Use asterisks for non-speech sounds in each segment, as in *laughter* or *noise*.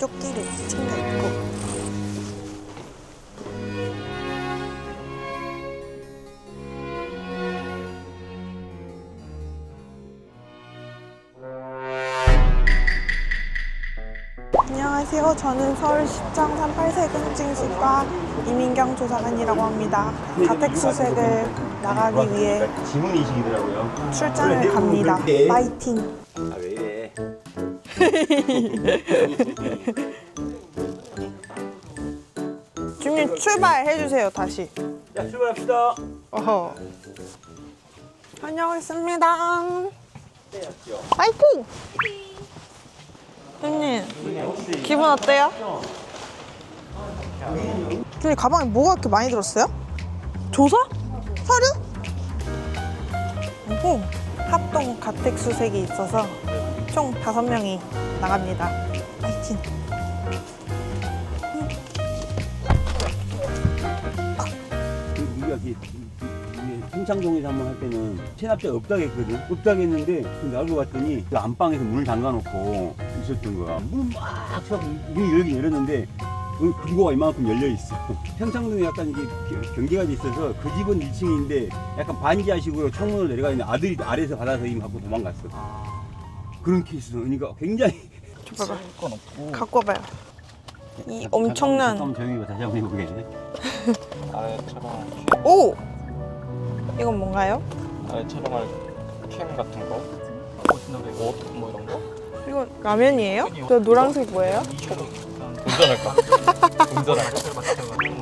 조끼를 챙겨 입고 안녕하세요. 저는 서울시청 38세금증식과 이민경 조사관이라고 합니다. 자택 수색을 나가기 위해 지문 인식이더라고요. 출장을 갑니다. 파이팅! 아 *laughs* 왜? 주님 출발해 주세요, 다시. 자 출발합시다. 어허. 다녀오겠습니다. 파이팅! 형님, 기분 어때요? 근데 가방에 뭐가 이렇게 많이 들었어요? 조서? 서류? 오호. 합동 가택 수색이 있어서 총 다섯 명이 나갑니다. 파이팅! 그 우리가 이게 평창동에서 한 번 할 때는 체납자 없다고 했거든. 없다고 했는데 그 알고 봤더니 그 안방에서 문을 잠가놓고 있었던 거야. 문을 막 쳐서 문이 열긴 열었는데 그 금고가 이만큼 열려 있어. *laughs* 평창동에 약간 이게 겨- 경계가 돼 있어서 그 집은 1층인데 약간 반지하식으로 창문으로 내려가 있는 아들이 아래에서 받아서 이거 갖고 도망갔어. 그런 케이스. 그러니까 굉장히 저 봐봐. 갖고 와봐요. 이 엄청난 잠깐만 조용히 봐. 다시 한번 해보게. 아래 *laughs* 촬영할 오! 이건 뭔가요? 아래 촬영할 캠 같은 거, 옷, 뭐 이런 거. 이거 라면이에요? 저 노란색 뭐예요? 운전할까? *laughs* 운전할까? *laughs*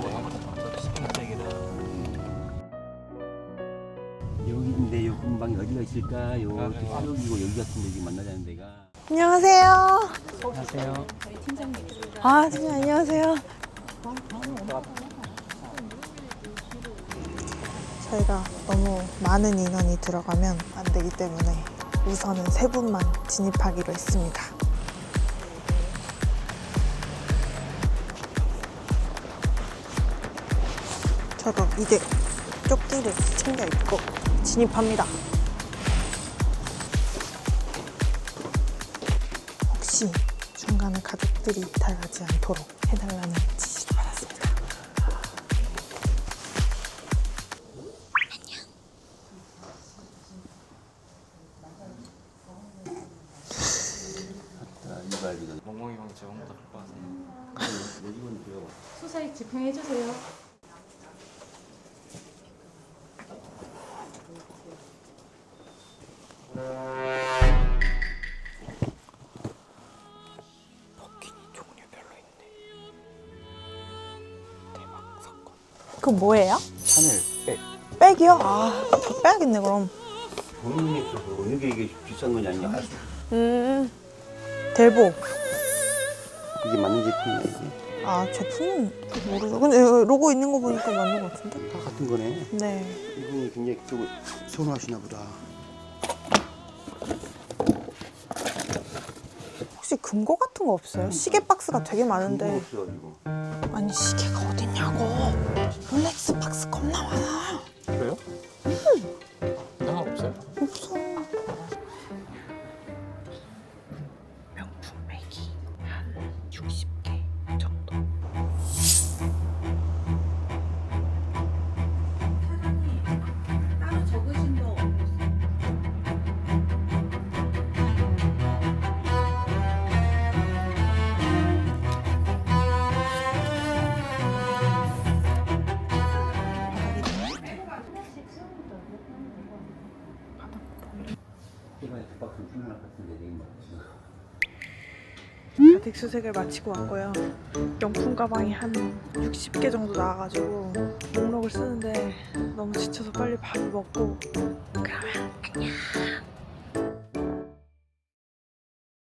근방에 어디가 있을까요? 여기고 여기 같은 데 지금 만나자는 데가. 안녕하세요. 안녕하세요. 아, 선생님 안녕하세요. 저희가 너무 많은 인원이 들어가면 안 되기 때문에 우선은 세 분만 진입하기로 했습니다. 저도 이제 조끼를 챙겨 입고 진입합니다. 혹시 중간에 가족들이 이탈하지 않도록 해달라는 지시를 받았습니다. 멍멍이 형 제가 혼자 갖고 와서. 내 집은 들어가. 수사에 집행해 주세요. 그 뭐예요? 샤넬 백. 백이요? 아, 저 빼야겠네 그럼. 본인이 어느 게 이게 비싼 건지 아닌지 알수 음, 대복. 이게 맞는 제품이야 이게? 아, 제품은 모르죠. 근데 로고 있는 거 보니까 맞는 것 같은데? 다 같은 거네. 네. 이분이 굉장히 그쪽을 선호하시나 보다. 금고 같은 거 없어요? 시계 박스가 되게 많은데. 없어가지고. 아니, 시계가 어딨냐고. 롤렉스 박스 겁나 많아. 그래요? 내일 자택 수색을 마치고 왔고요. 명품 가방이 한 60개 정도 나와가지고 목록을 쓰는데 너무 지쳐서 빨리 밥을 먹고 그러면 안녕